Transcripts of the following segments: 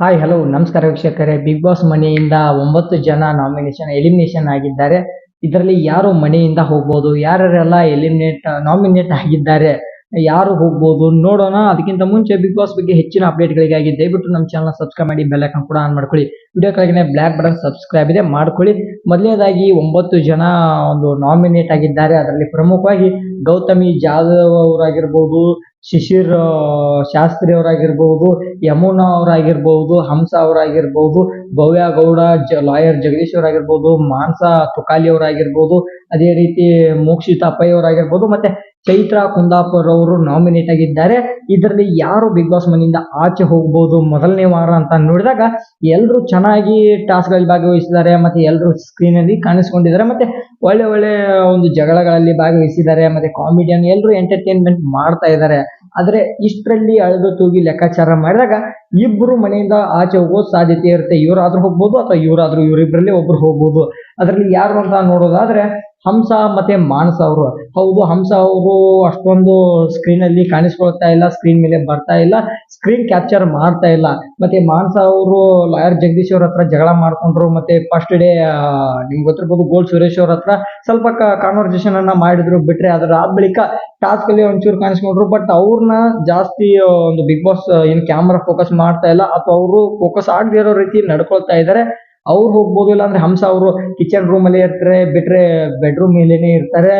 Hi hello ನಮಸ್ಕಾರ ವೀಕ್ಷಕರೇ. Big boss ಮನೆಯಿಂದ ಒಂಬತ್ತು ಜನ ನಾಮಿನೇಷನ್ ಎಲಿಮಿನೇಷನ್ ಆಗಿದ್ದಾರೆ. ಇದರಲ್ಲಿ ಯಾರು ಮನೆಯಿಂದ ಹೋಗ್ಬೋದು? ಯಾರ್ಯಾರೆಲ್ಲ ಎಲಿಮಿನೇಟ್ ನಾಮಿನೇಟ್ ಆಗಿದ್ದಾರೆ? ಯಾರು ಹೋಗ್ಬೋದು ನೋಡೋಣ. ಅದಕ್ಕಿಂತ ಮುಂಚೆ ಬಿಗ್ ಬಾಸ್ ಬಗ್ಗೆ ಹೆಚ್ಚಿನ ಅಪ್ಡೇಟ್ಗಳಿಗಾಗಿ ದಯವಿಟ್ಟು ನಮ್ಮ ಚಾನಲ್ನ ಸಬ್ಸ್ಕ್ರೈಬ್ ಮಾಡಿ ಬೆಲ್ ಐಕಾನ್ ಕೂಡ ಆನ್ ಮಾಡ್ಕೊಳ್ಳಿ. ವಿಡಿಯೋ ಕೆಳಗಿನ ಬ್ಲ್ಯಾಕ್ ಬಟನ್ ಸಬ್ಸ್ಕ್ರೈಬ್ ಇದೆ, ಮಾಡ್ಕೊಳ್ಳಿ. ಮೊದಲನೇದಾಗಿ ಒಂಬತ್ತು ಜನ ಒಂದು ನಾಮಿನೇಟ್ ಆಗಿದ್ದಾರೆ. ಅದರಲ್ಲಿ ಪ್ರಮುಖವಾಗಿ ಗೌತಮಿ ಜಾಧವ್ ಅವರಾಗಿರ್ಬೋದು, ಶಿಶಿರ್ ಶಾಸ್ತ್ರಿ ಅವರಾಗಿರ್ಬಹುದು ಯಮುನಾ ಅವರಾಗಿರ್ಬೋದು, ಹಂಸ ಅವರಾಗಿರ್ಬೋದು, ಭವ್ಯ ಗೌಡ, ಜ ಲಾಯರ್ ಜಗದೀಶ್ ಅವರಾಗಿರ್ಬೋದು, ಮಾನ್ಸ ತುಕಾಲಿ ಅವರಾಗಿರ್ಬೋದು, ಅದೇ ರೀತಿ ಮೋಕ್ಷಿತಾ ಪೈ ಅವರಾಗಿರ್ಬೋದು, ಮತ್ತೆ ಚೈತ್ರ ಕುಂದಾಪುರ್ ಅವರು ನಾಮಿನೇಟ್ ಆಗಿದ್ದಾರೆ. ಇದರಲ್ಲಿ ಯಾರು ಬಿಗ್ ಬಾಸ್ ಮನೆಯಿಂದ ಆಚೆ ಹೋಗ್ಬೋದು ಮೊದಲನೇ ವಾರ ಅಂತ ನೋಡಿದಾಗ ಎಲ್ಲರೂ ಚೆನ್ನಾಗಿ ಟಾಸ್ಕ್ಗಳಲ್ಲಿ ಭಾಗವಹಿಸಿದ್ದಾರೆ, ಮತ್ತೆ ಎಲ್ಲರೂ ಸ್ಕ್ರೀನ್ ಅಲ್ಲಿ ಕಾಣಿಸ್ಕೊಂಡಿದ್ದಾರೆ, ಮತ್ತೆ ಒಳ್ಳೆ ಒಳ್ಳೆ ಒಂದು ಜಗಳಗಳಲ್ಲಿ ಭಾಗವಹಿಸಿದ್ದಾರೆ, ಮತ್ತೆ ಕಾಮಿಡಿಯನ್ ಎಲ್ಲರೂ ಎಂಟರ್ಟೈನ್ಮೆಂಟ್ ಮಾಡ್ತಾ ಇದ್ದಾರೆ. ಆದ್ರೆ ಇಷ್ಟರಲ್ಲಿ ಅಳೆದು ತೂಗಿ ಲೆಕ್ಕಾಚಾರ ಮಾಡಿದಾಗ ಇಬ್ರು ಮನೆಯಿಂದ ಆಚೆ ಹೋಗೋ ಸಾಧ್ಯತೆ ಇರುತ್ತೆ. ಇವರಾದ್ರೂ ಹೋಗ್ಬೋದು ಅಥವಾ ಇವರಾದ್ರೂ ಇವರಿಬ್ಬರಲ್ಲಿ ಒಬ್ರು ಹೋಗ್ಬೋದು. ಅದರಲ್ಲಿ ಯಾರು ಅಂತ ನೋಡೋದಾದ್ರೆ ಹಂಸ ಮತ್ತೆ ಮಾನಸ ಅವರು. ಹೌದು, ಹಂಸ ಅವರು ಅಷ್ಟೊಂದು ಸ್ಕ್ರೀನ್ ಅಲ್ಲಿ ಕಾಣಿಸ್ಕೊಳ್ತಾ ಇಲ್ಲ ಸ್ಕ್ರೀನ್ ಮೇಲೆ ಬರ್ತಾ ಇಲ್ಲ ಸ್ಕ್ರೀನ್ ಕ್ಯಾಪ್ಚರ್ ಮಾಡ್ತಾ ಇಲ್ಲ. ಮತ್ತೆ ಮಾನಸ ಅವರು ಲಾಯರ್ ಜಗದೀಶ್ ಅವ್ರ ಹತ್ರ ಜಗಳ ಮಾಡ್ಕೊಂಡ್ರು, ಮತ್ತೆ ಫಸ್ಟ್ ಡೇ ನಿಮ್ಗೆ ಗೊತ್ತಿರ್ಬೋದು ಗೋಲ್ಡ್ ಸುರೇಶ್ ಅವ್ರ ಹತ್ರ ಸ್ವಲ್ಪ ಕಾನ್ವರ್ಸೇಷನ್ ಅನ್ನ ಮಾಡಿದ್ರು, ಬಿಟ್ರೆ ಅದರ ಆದ ಬಳಿಕ ಟಾಸ್ಕ್ ಅಲ್ಲಿ ಒಂಚೂರು ಕಾಣಿಸ್ಕೊಂಡ್ರು ಬಟ್ ಅವ್ರನ್ನ ಜಾಸ್ತಿ ಒಂದು ಬಿಗ್ ಬಾಸ್ ಏನು ಕ್ಯಾಮ್ರಾ ಫೋಕಸ್ ಮಾಡ್ತಾ ಇಲ್ಲ, ಅಥವಾ ಅವರು ಫೋಕಸ್ ಆಗದೇ ಇರೋ ರೀತಿ ನಡ್ಕೊಳ್ತಾ ಇದ್ದಾರೆ ಅವ್ರು ಹೋಗ್ಬೋದು ಇಲ್ಲ ಅಂದ್ರೆ ಹಂಸ ಅವರು ಕಿಚನ್ ರೂಮ್ ಅಲ್ಲಿ ಇರ್ತಾರೆ ಬಿಟ್ರೆ ಬೆಡ್ರೂಮ್ ಮೇಲೇನೆ ಇರ್ತಾರೆ.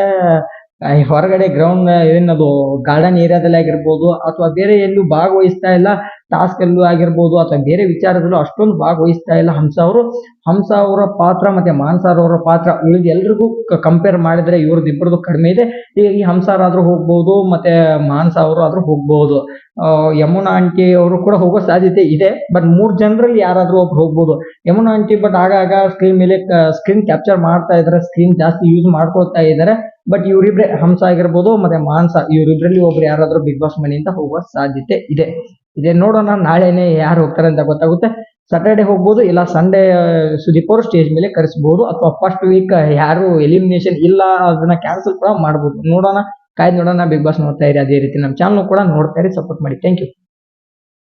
ಹೊರಗಡೆ ಗ್ರೌಂಡ್ ಏನದು ಗಾರ್ಡನ್ ಏರಿಯಾದಲ್ಲಿ ಆಗಿರ್ಬೋದು, ಅಥವಾ ಬೇರೆ ಎಲ್ಲೂ ಭಾಗವಹಿಸ್ತಾ ಇಲ್ಲ ಟಾಸ್ಕ್ ಅಲ್ಲೂ ಆಗಿರ್ಬೋದು, ಅಥವಾ ಬೇರೆ ವಿಚಾರದಲ್ಲೂ ಅಷ್ಟೊಂದು ಭಾಗವಹಿಸ್ತಾ ಇಲ್ಲ ಹಂಸ ಅವರು. ಹಂಸ ಅವರ ಪಾತ್ರ ಮತ್ತೆ ಮಾನ್ಸಾರ್ ಅವರ ಪಾತ್ರ ಉಳಿದ ಎಲ್ರಿಗೂ ಕಂಪೇರ್ ಮಾಡಿದ್ರೆ ಇವ್ರದ್ದು ಇಬ್ಬರದು ಕಡಿಮೆ ಇದೆ. ಈ ಹಂಸಾರ್ ಆದ್ರೂ ಹೋಗ್ಬೋದು, ಮತ್ತೆ ಮಾನ್ಸ ಅವರು ಆದ್ರೂ ಹೋಗ್ಬೋದು ಯಮುನಾ ಆಂಟಿ ಅವರು ಕೂಡ ಹೋಗೋ ಸಾಧ್ಯತೆ ಇದೆ ಬಟ್ ಮೂರ್ ಜನರಲ್ಲಿ ಯಾರಾದ್ರೂ ಒಬ್ರು ಹೋಗ್ಬೋದು. ಯಮುನಾ ಆಂಟಿ ಬಟ್ ಆಗಾಗ ಸ್ಕ್ರೀನ್ ಮೇಲೆ ಸ್ಕ್ರೀನ್ ಕ್ಯಾಪ್ಚರ್ ಮಾಡ್ತಾ ಇದ್ದಾರೆ ಸ್ಕ್ರೀನ್ ಜಾಸ್ತಿ ಯೂಸ್ ಮಾಡ್ಕೊಳ್ತಾ ಇದ್ದಾರೆ ಬಟ್ ಇವರಿಬ್ರೆ ಹಂಸ ಆಗಿರ್ಬೋದು, ಮತ್ತೆ ಮಾನ್ಸ ಇವರಿಬ್ರಲ್ಲಿ ಒಬ್ರು ಯಾರಾದ್ರೂ ಬಿಗ್ ಬಾಸ್ ಮನೆಯಿಂದ ಹೋಗುವ ಸಾಧ್ಯತೆ ಇದೆ. ಇದೆ ನೋಡೋಣ, ನಾಳೆನೆ ಯಾರು ಹೋಗ್ತಾರೆ ಅಂತ ಗೊತ್ತಾಗುತ್ತೆ. ಸಾಟರ್ಡೆ ಹೋಗ್ಬೋದು, ಇಲ್ಲ ಸಂಡೇ ಸುದೀಪ್ ಅವರು ಸ್ಟೇಜ್ ಮೇಲೆ ಕರೆಸಬಹುದು ಅಥವಾ ಫಸ್ಟ್ ವೀಕ್ ಯಾರು ಎಲಿಮಿನೇಷನ್ ಇಲ್ಲ, ಅದನ್ನ ಕ್ಯಾನ್ಸಲ್ ಕೂಡ ಮಾಡ್ಬೋದು. ನೋಡೋಣ, ಕಾಯ್ದು ನೋಡೋಣ ಬಿಗ್ ಬಾಸ್ ನೋಡ್ತಾ ಇರಿ ಅದೇ ರೀತಿ ನಮ್ಮ ಚಾನಲ್ ಕೂಡ ನೋಡ್ತಾ ಇರಿ ಸಪೋರ್ಟ್ ಮಾಡಿ. Thank you